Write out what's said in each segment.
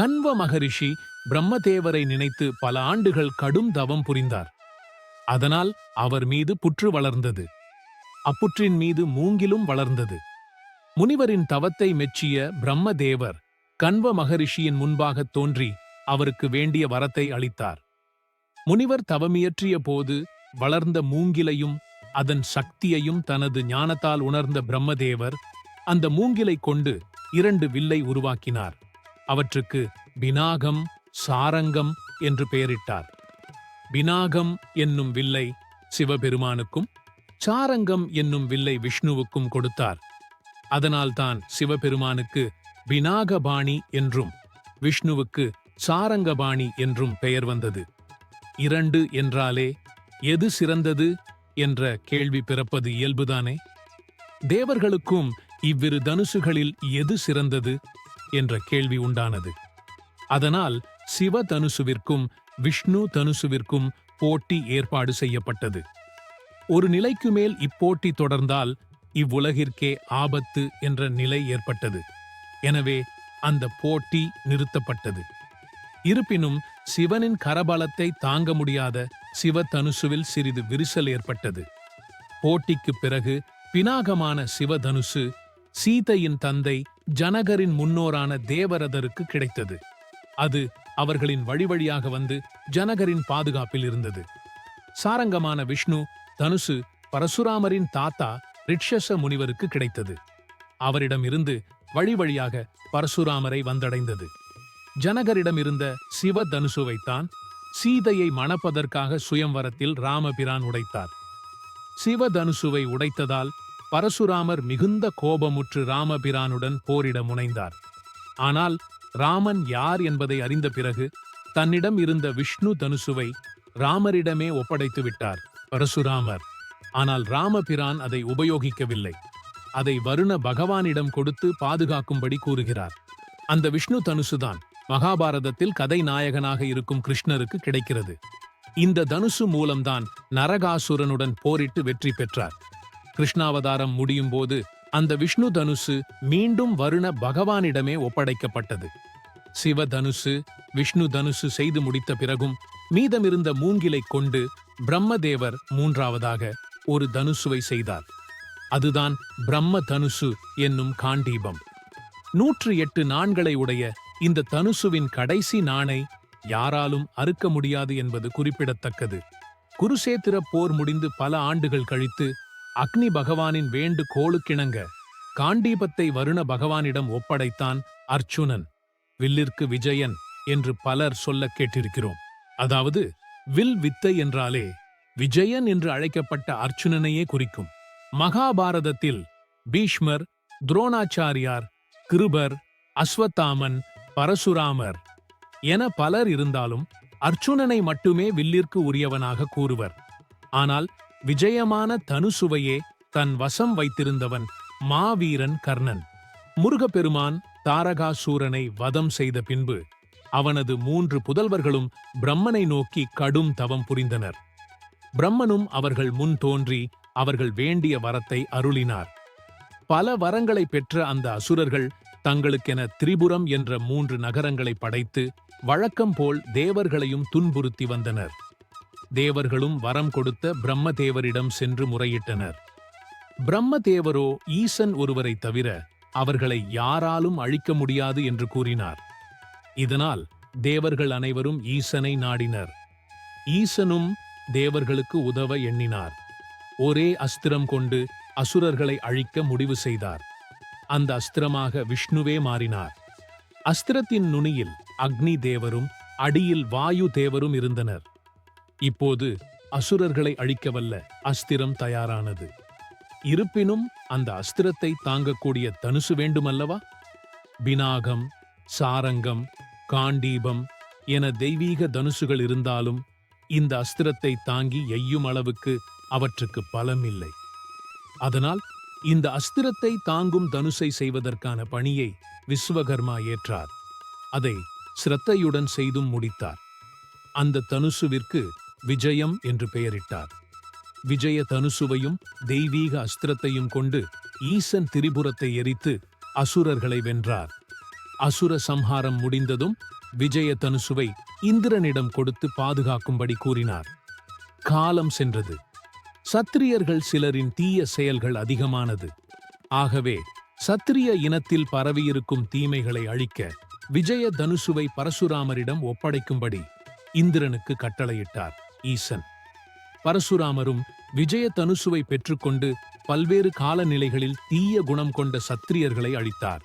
கன்வ மகரிஷி பிரம்மதேவரை நினைத்து பல ஆண்டுகள் கடும் தவம் புரிந்தார். அதனால் அவர் மீது புற்று வளர்ந்தது. அப்புற்றின் மீது மூங்கிலும் வளர்ந்தது. முனிவரின் தவத்தை மெச்சிய பிரம்மதேவர் கன்வ மகரிஷியின் முன்பாகத் தோன்றி அவருக்கு வேண்டிய வரத்தை அளித்தார். முனிவர் தவமியற்றிய போது வளர்ந்த மூங்கிலையும் அதன் சக்தியையும் தனது ஞானத்தால் உணர்ந்த பிரம்மதேவர் அந்த மூங்கிலை கொண்டு இரண்டு வில்லை உருவாக்கினார். அவற்றுக்கு பினாகம் சாரங்கம் என்று பெயரிட்டார். பினாகம் என்னும் வில்லை சிவபெருமானுக்கும் சாரங்கம் என்னும் வில்லை விஷ்ணுவுக்கும் கொடுத்தார். அதனால்தான் சிவபெருமானுக்கு பினாகபாணி என்றும் விஷ்ணுவுக்கு சாரங்கபாணி என்றும் பெயர் வந்தது. இரண்டு என்றாலே எது சிறந்தது என்ற கேள்வி பிறப்பது இயல்புதானே? தேவர்களுக்கும் இவ்விரு தனுசுகளில் எது சிறந்தது? என்ற கேள்வி உண்டானது. அதனால் சிவ தனுசுவிற்கும் விஷ்ணு தனுசுவிற்கும் போட்டி ஏற்பாடு செய்யப்பட்டது. ஒரு நிலைக்கு மேல் இப்போட்டி தொடர்ந்தால் இவ்வுலகிற்கே ஆபத்து என்ற நிலை ஏற்பட்டது. எனவே அந்த போட்டி நிறுத்தப்பட்டது. இருப்பினும் சிவனின் கரபலத்தை தாங்க முடியாத சிவதனுசுவில் சிறிது விரிசல் ஏற்பட்டது. போட்டிக்குப் பிறகு பினாகமான சிவதனுசு சீதையின் தந்தை ஜனகரின் முன்னோரான தேவரதருக்கு கிடைத்தது. அது அவர்களின் வழி வழியாக வந்து ஜனகரின் பாதுகாப்பில் இருந்தது. சாரங்கமான விஷ்ணு தனுசு பரசுராமரின் தாத்தா ரிட்சச முனிவருக்கு கிடைத்தது. அவரிடமிருந்து வழி வழியாக பரசுராமரை வந்தடைந்தது. ஜனகரிடம் இருந்த சிவ தனுசுவைத்தான் சீதையை மணப்பதற்காக சுயம்வரத்தில் ராமபிரான் உடைத்தார். சிவதனுசுவை உடைத்ததால் பரசுராமர் மிகுந்த கோபமுற்று ராமபிரானுடன் போரிட முனைந்தார். ஆனால் ராமன் யார் என்பதை அறிந்த பிறகு தன்னிடம் இருந்த விஷ்ணு தனுசுவை ராமரிடமே ஒப்படைத்து விட்டார் பரசுராமர். ஆனால் ராமபிரான் அதை உபயோகிக்கவில்லை. அதை வருண பகவானிடம் கொடுத்து பாதுகாக்கும்படி கூறுகிறார். அந்த விஷ்ணு தனுசுதான் மகாபாரதத்தில் கதை நாயகனாக இருக்கும் கிருஷ்ணருக்கு கிடைக்கிறது. இந்த தனுசு மூலம்தான் நரகாசுரனுடன் போரிட்டு வெற்றி பெற்றார். கிருஷ்ணாவதாரம் முடியும் போது அந்த விஷ்ணு தனுசு மீண்டும் வருண பகவானிடமே ஒப்படைக்கப்பட்டது. சிவ தனுசு விஷ்ணு தனுசு செய்து முடித்த பிறகும் மீதமிருந்த மூங்கிலைக் கொண்டு பிரம்மதேவர் மூன்றாவதாக ஒரு தனுசுவை செய்தார். அதுதான் பிரம்ம தனுசு என்னும் காண்டீபம். நூற்று எட்டு நாண்களை உடைய இந்த தனுசுவின் கடைசி நாணை யாராலும் அறுக்க முடியாது என்பது குறிப்பிடத்தக்கது. குருசேத்திர போர் முடிந்து பல ஆண்டுகள் கழித்து அக்னி பகவானின் வேண்டு கோளுக்கிணங்க காண்டீபத்தை வருண பகவானிடம் ஒப்படைத்தான் அர்ச்சுனன் வில்லிற்கு விஜயன் என்று பலர் சொல்லக் கேட்டிருக்கிறோம். அதாவது வில் வித்தை என்றாலே விஜயன் என்று அழைக்கப்பட்ட அர்ச்சுனனையே குறிக்கும். மகாபாரதத்தில் பீஷ்மர் துரோணாச்சாரியார் கிருபர் அஸ்வத்தாமன் பரசுராமர் என பலர் இருந்தாலும் அர்ச்சுனனை மட்டுமே வில்லிற்கு உரியவனாக கூறுவர். ஆனால் விஜயமான தனுசுவையே தன் வசம் வைத்திருந்தவன் மாவீரன் கர்ணன். முருகப்பெருமான் தாரகாசூரனை வதம் செய்த பின்பு அவனது மூன்று புதல்வர்களும் பிரம்மனை நோக்கி கடும் தவம் புரிந்தனர். பிரம்மனும் அவர்கள் முன் தோன்றி அவர்கள் வேண்டிய வரத்தை அருளினார். பல வரங்களை பெற்ற அந்த அசுரர்கள் தங்களுக்கென திரிபுரம் என்ற மூன்று நகரங்களை படைத்து வழக்கம் போல் தேவர்களையும் துன்புறுத்தி வந்தனர். தேவர்களும் வரம் கொடுத்த பிரம்மதேவரிடம் சென்று முறையிட்டனர். பிரம்மதேவரோ ஈசன் ஒருவரை தவிர அவர்களை யாராலும் அழிக்க முடியாது என்று கூறினார். இதனால் தேவர்கள் அனைவரும் ஈசனை நாடினர். ஈசனும் தேவர்களுக்கு உதவ எண்ணினார். ஒரே அஸ்திரம் கொண்டு அசுரர்களை அழிக்க முடிவு செய்தார். அந்த அஸ்திரமாக விஷ்ணுவே மாறினார். அஸ்திரத்தின் நுனியில் அக்னி தேவரும் அடியில் வாயு தேவரும் இருந்தனர். இப்போது அசுரர்களை அழிக்கவல்ல அஸ்திரம் தயாரானது. இருப்பினும் அந்த அஸ்திரத்தை தாங்கக்கூடிய தனுசு வேண்டுமல்லவா? பினாகம் சாரங்கம் காண்டீபம் என தெய்வீக தனுசுகள் இருந்தாலும் இந்த அஸ்திரத்தை தாங்கி எய்யும் அளவுக்கு அவற்றுக்கு பலம் இல்லை அதனால் இந்த அஸ்திரத்தை தாங்கும் தனுசை செய்வதற்கான பணியை விஸ்வகர்மா ஏற்றார். அதை சிரத்தையுடன் செய்தும் முடித்தார். அந்த தனுசுவிற்கு விஜயம் என்று பெயரிட்டார். விஜய தனுசுவையும் தெய்வீக அஸ்திரத்தையும் கொண்டு ஈசன் திரிபுரத்தை எரித்து அசுரர்களை வென்றார். அசுர சம்ஹாரம் முடிந்ததும் விஜய தனுசுவை இந்திரனிடம் கொடுத்து பாதுகாக்கும்படி கூறினார். காலம் சென்றது. சத்திரியர்கள் சிலரின் தீய செயல்கள் அதிகமானது. ஆகவே சத்திரிய இனத்தில் பரவியிருக்கும் தீமைகளை அழிக்க விஜய தனுசுவை பரசுராமரிடம் ஒப்படைக்கும்படி இந்திரனுக்கு கட்டளையிட்டார். ஈசன். பரசுராமரும் விஜய தனுசுவை பெற்றுக்கொண்டு பல்வேறு காலநிலைகளில் தீய குணம் கொண்ட சத்திரியர்களை அழித்தார்.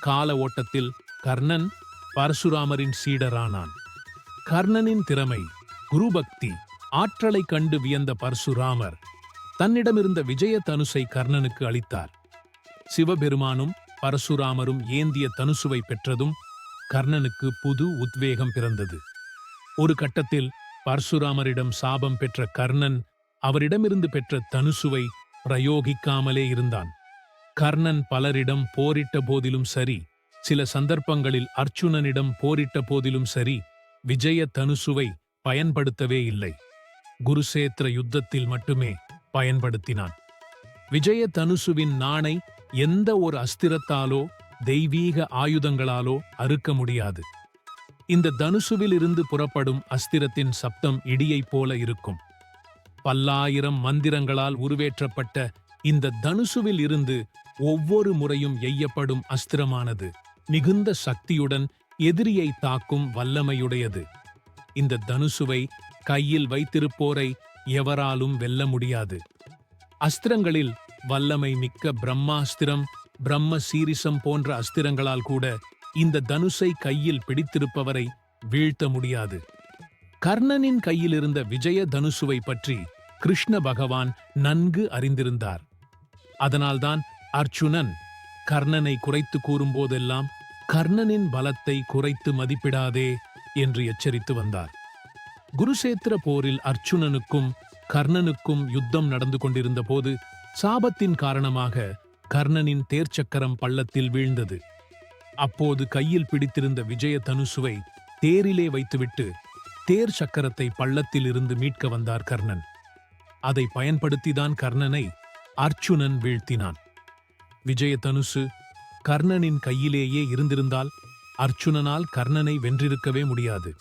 கால ஓட்டத்தில் கர்ணன் பரசுராமரின் சீடரானான். கர்ணனின் திறமை குருபக்தி ஆற்றலை கண்டு வியந்த பரசுராமர் தன்னிடமிருந்த விஜய தனுசை கர்ணனுக்கு அளித்தார். சிவபெருமானும் பரசுராமரும் ஏந்திய தனுசுவை பெற்றதும் கர்ணனுக்கு புது உத்வேகம் பிறந்தது. ஒரு கட்டத்தில் பரசுராமரிடம் சாபம் பெற்ற கர்ணன் அவரிடமிருந்து பெற்ற தனுசுவை பிரயோகிக்காமலே இருந்தான். கர்ணன் பலரிடம் போரிட்ட போதிலும் சரி சில சந்தர்ப்பங்களில் அர்ச்சுனனிடம் போரிட்ட போதிலும் சரி விஜய தனுசுவை பயன்படுத்தவே இல்லை. குருசேத்திர யுத்தத்தில் மட்டுமே பயன்படுத்தினான். விஜய தனுசுவின் நாணை எந்த ஒரு அஸ்திரத்தாலோ தெய்வீக ஆயுதங்களாலோ அறுக்க முடியாது. இந்த தனுசுவில் இருந்து புறப்படும் அஸ்திரத்தின் சப்தம் இடியைப் போல இருக்கும். பல்லாயிரம் மந்திரங்களால் உருவேற்றப்பட்ட இந்த தனுசுவில் இருந்து ஒவ்வொரு முறையும் எய்யப்படும் அஸ்திரமானது மிகுந்த சக்தியுடன் எதிரியை தாக்கும் வல்லமையுடையது. இந்த தனுசுவை கையில் வைத்திருப்போரை எவராலும் வெல்ல முடியாது. அஸ்திரங்களில் வல்லமை மிக்க பிரம்மாஸ்திரம் பிரம்ம சீரிசம் போன்ற அஸ்திரங்களால் கூட இந்த தனுசை கையில் பிடித்திருப்பவரை வீழ்த்த முடியாது. கர்ணனின் கையில் இருந்த விஜய தனுசுவை பற்றி கிருஷ்ண பகவான் நன்கு அறிந்திருந்தார். அதனால்தான் அர்ச்சுனன் கர்ணனை குறைத்து கூறும்போதெல்லாம் கர்ணனின் பலத்தை குறைத்து மதிப்பிடாதே என்று எச்சரித்து வந்தார். குருசேத்திர போரில் அர்ச்சுனனுக்கும் கர்ணனுக்கும் யுத்தம் நடந்து கொண்டிருந்த போது சாபத்தின் காரணமாக கர்ணனின் தேர்ச்சக்கரம் பள்ளத்தில் வீழ்ந்தது. அப்போது கையில் பிடித்திருந்த விஜய தனுசுவை தேரிலே வைத்துவிட்டு தேர் சக்கரத்தை பள்ளத்தில் இருந்து மீட்க வந்தார் கர்ணன். அதை பயன்படுத்திதான் கர்ணனை அர்ச்சுனன் வீழ்த்தினான். விஜய தனுசு கர்ணனின் கையிலேயே இருந்திருந்தால் அர்ச்சுனனால் கர்ணனை வென்றிருக்கவே முடியாது.